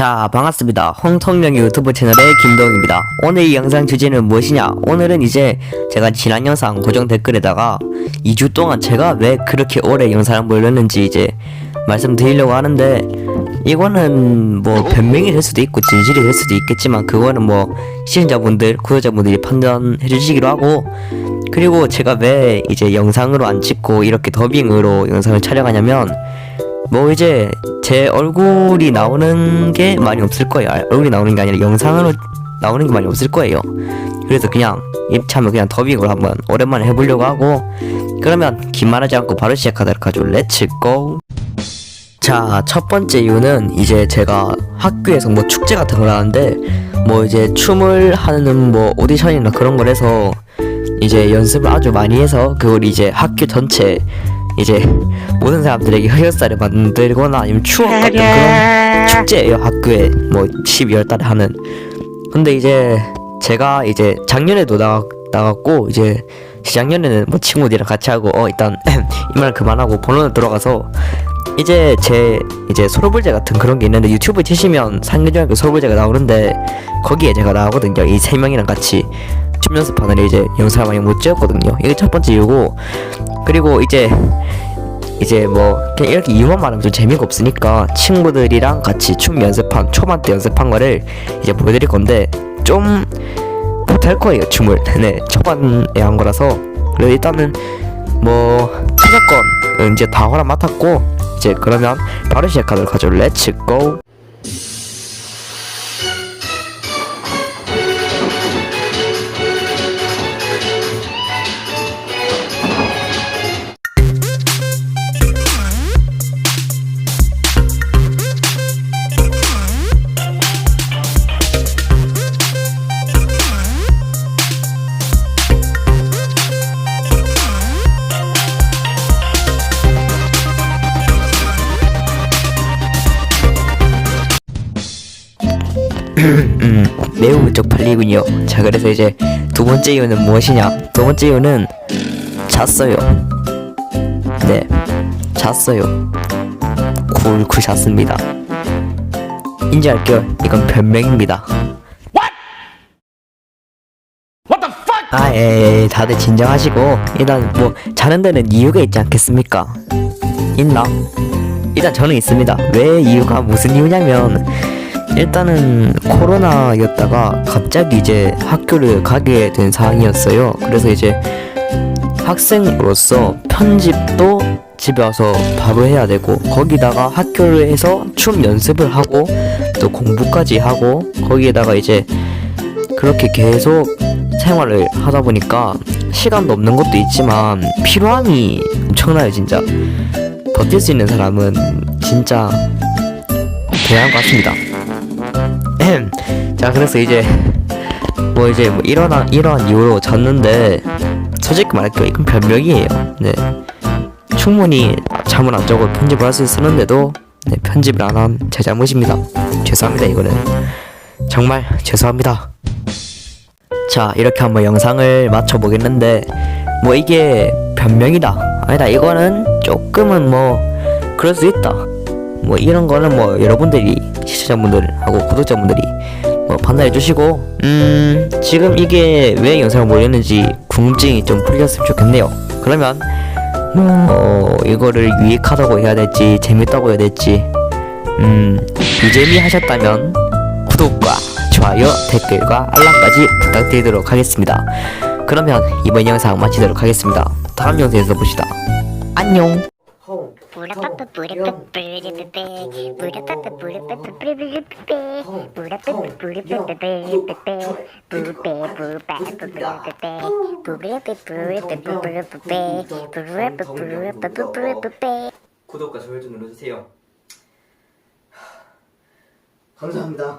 자 반갑습니다. 홍통령 유튜브 채널의 김동입니다. 오늘 이 영상 주제는 무엇이냐? 오늘은 이제 제가 지난 영상 고정 댓글에다가 2주 동안 제가 왜 그렇게 오래 영상을 올렸는지 이제 말씀드리려고 하는데 이거는 뭐 변명이 될 수도 있고 진실이 될 수도 있겠지만 그거는 뭐 시청자분들 구독자분들이 판단해 주시기로 하고 그리고 제가 왜 이제 영상으로 안 찍고 이렇게 더빙으로 영상을 촬영하냐면 뭐 이제 제 얼굴이 나오는 게 많이 없을 거예요. 아, 얼굴이 나오는 게 아니라 영상으로 나오는 게 많이 없을 거예요. 그래서 그냥 입참을 그냥 더빙으로 한번 오랜만에 해보려고 하고 그러면 긴 말하지 않고 바로 시작하도록 하죠. 렛츠 고. 자, 첫 번째 이유는 이제 제가 학교에서 뭐 축제 같은 걸 하는데 뭐 이제 춤을 하는 뭐 오디션이나 그런 걸 해서 이제 연습을 아주 많이 해서 그걸 이제 학교 전체 이제 모든 사람들에게 흑역사를 만들거나 아니면 추억 같은 그런 축제예요 학교에. 뭐 12월 달에 하는. 근데 이제 제가 이제 작년에도 나갔고 이제 작년에는 뭐 친구들이랑 같이 하고 어 일단 이 말 그만하고 본론으로 들어가서 이제 제 이제 소로불제 같은 그런 게 있는데 유튜브 치시면 상계중학교 소로불제가 나오는데 거기에 제가 나오거든요. 이 세 명이랑 같이. 춤 연습하는 이제 영상을 많이 못 찍었거든요. 이게 첫 번째 이유고. 그리고 이제 이제 뭐 그냥 이렇게 이유만 말하면 좀 재미가 없으니까 친구들이랑 같이 춤 연습한 초반 때 연습한 거를 이제 보여드릴 건데 좀 못할 거예요 춤을. 네 초반에 한 거라서. 그래서 일단은 뭐 타격권 이제 다 허락 맡았고 이제 그러면 바로 시작하도록 하죠. 렛츠 고 음, 매우 쪽팔리군요. 자, 그래서 이제 두 번째 이유는 무엇이냐? 두 번째 이유는 잤어요. 네, 잤어요. 굴굴 잤습니다. 인지할게요. 이건 변명입니다. 아, 예, 예, 다들 진정하시고 일단 뭐 자는 데는 이유가 있지 않겠습니까? 있나? 일단 저는 있습니다. 왜 이유가 무슨 이유냐면 일단은 코로나였다가 갑자기 이제 학교를 가게 된 상황이었어요. 그래서 이제 학생으로서 편집도 집에 와서 바로 해야 되고 거기다가 학교에서 춤 연습을 하고 또 공부까지 하고 거기에다가 이제 그렇게 계속 생활을 하다 보니까 시간도 없는 것도 있지만 피로함이 엄청나요 진짜 버틸 수 있는 사람은 진짜 대단한 것 같습니다. 자 그래서 이제 뭐 이제 뭐 이러한 이러한 이유로 잤는데 솔직히 말할게요 이건 변명이에요. 네 충분히 잠을 안 자고 편집을 할 수 있었는데도 네, 편집을 안 한 제 잘못입니다. 죄송합니다 이거는 정말 죄송합니다. 자 이렇게 한번 영상을 마쳐 보겠는데 뭐 이게 변명이다 아니다 이거는 조금은 뭐 그럴 수 있다 뭐 이런 거는 뭐 여러분들이 시청자분들하고 구독자분들이 뭐 판단해 주시고 음 지금 이게 왜 영상을 올렸는지 궁금증이 좀 풀렸으면 좋겠네요. 그러면 뭐 이거를 유익하다고 해야 될지 재밌다고 해야 될지 음 유재미 하셨다면 구독과 좋아요 댓글과 알람까지 부탁드리도록 하겠습니다. 그러면 이번 영상 마치도록 하겠습니다. 다음 영상에서 봅시다. 안녕 구독과 좋아요 좀 눌러주세요 감사합니다.